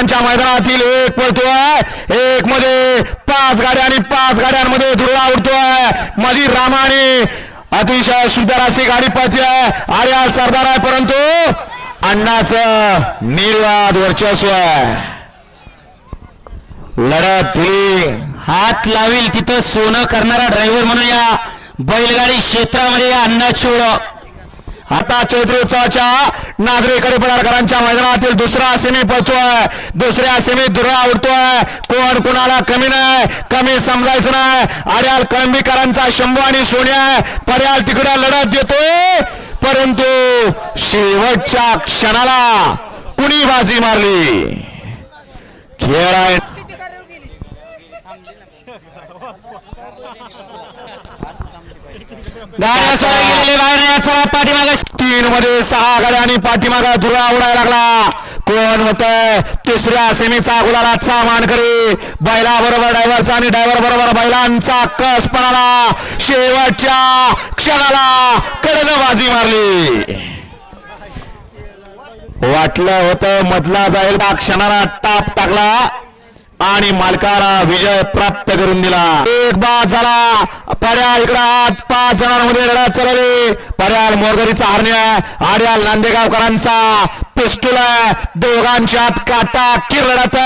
नांदेकरांच्या मैदानातील एक पळतोय. एक मध्ये पाच गाड्या आणि पाच गाड्यांमध्ये धुरळा उडतोय. मधी रामाने अतिशय सुंदर अशी गाडी पाहते आर्या सरदार आहे परंतु अण्णाच निर्वाद वर्चस्व आहे. लढत दिली हात लावील तिथं सोनं करणारा ड्रायव्हर म्हणून या बैलगाडी क्षेत्रामध्ये या अण्णाची आता चैत्री उत्सवाच्या नागरिकडे पदार्कारांच्या मैदानातील दुसरा सेमी पोहोचतोय. दुसऱ्या सेमीत दुरा उडतोय. कोण कोणाला कमी नाही कमी समजायचं नाही. आर्याल कळंबीकरांचा शंभू आणि सोन्या पर्याल तिकडे लढत देतोय. परंतु शेवटच्या क्षणाला कुणी बाजी मारली? खेळ आहे. गाड्या सोडा बाहेर या चला पाठीमागे तीन मध्ये सहा गाड्या आणि पाठीमागा धुरा उडायला लागला. कोण होत तिसऱ्या सेमीचा गुलालाचा मानकरी बैला बरोबर ड्रायव्हरचा आणि ड्रायव्हर बरोबर बैलांचा कस पणाला. शेवटच्या क्षणाला कडनं बाजी मारली. वाटलं होतं मधला जाईल त्या क्षणाला टाप टाकला आणि मालकाला विजय प्राप्त करून दिला. एक बाद झाला. पर्याल इकडे पाच जणांमध्ये लढत पर्याल मोरगरीचा हरण्या आर्याल नांदेगावकरांचा पिस्तूल दोघांच्या दोघांच्यात काटा किर लढत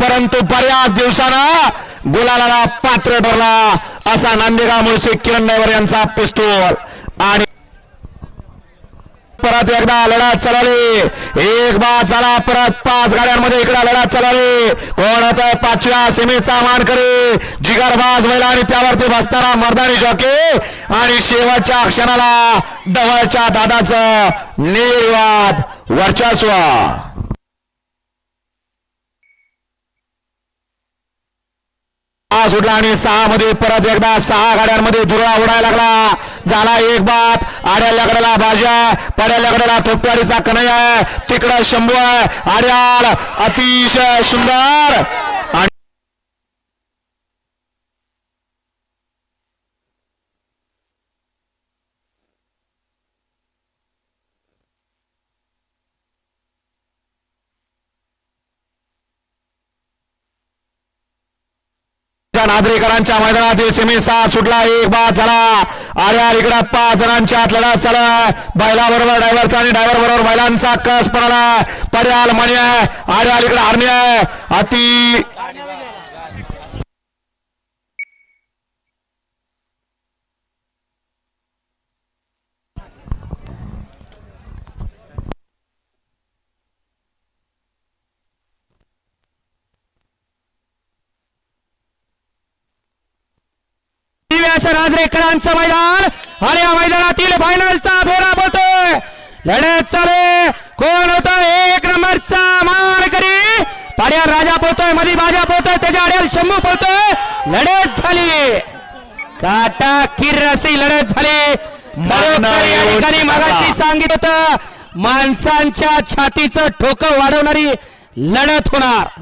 परंतु बऱ्याच दिवसानं गुलाला पात्र ठरला. असा नांदेगाव मुळशी किरण यांचा पिस्तूल. आणि परत एकदा लढत चलाली. एक बाद झाला परत पाच गाड्यांमध्ये इकडे लढत चालवली कोण होत पाचव्या सेमीचा मान करे जिगरबाज महिला आणि त्यावरती बसताना मर्दानी जॉके आणि शेवटच्या क्षणाला डवळच्या दादाचं निर्वाद वर्चस्व. हा सुटला आणि सहा मध्ये परत एकदा सहा गाड्यांमध्ये धुरळा उडायला लागला. झाला एक बात आड्या लगडला भाज्या पड्या गडाला थोपटाडीचा कन्हैया तिकडं शंभू आहे. आड्याल अतिशय सुंदर. नादरेकरांच्या मैदानात नागरिकांच्या मैदानातील सेमी सुटला. एक बाद झाला. आर्या इकडे पाच जणांच्या आत चला चालू बैला बरोबर ड्रायव्हरचा आणि ड्रायव्हर बरोबर बैलांचा कस पडला. पर्याल मणी आहे आर्या इकडे हरणी आहे अति दिव्याचं नागरिकांचं मैदान. आणि या मैदानातील फायनलचा बोरा बोलतोय. लढत चालू कोण होत एक नंबरचा मान करी पाड्या राजा पोहतोय मधी बाजा पोहतोय त्याच्या आड्याल शंभू पोहतोय लढत झाली. काटा किर अशी लढत झाली. मगाशी सांगितलं होतं माणसांच्या छातीचं ठोकं वाढवणारी लढत होणार.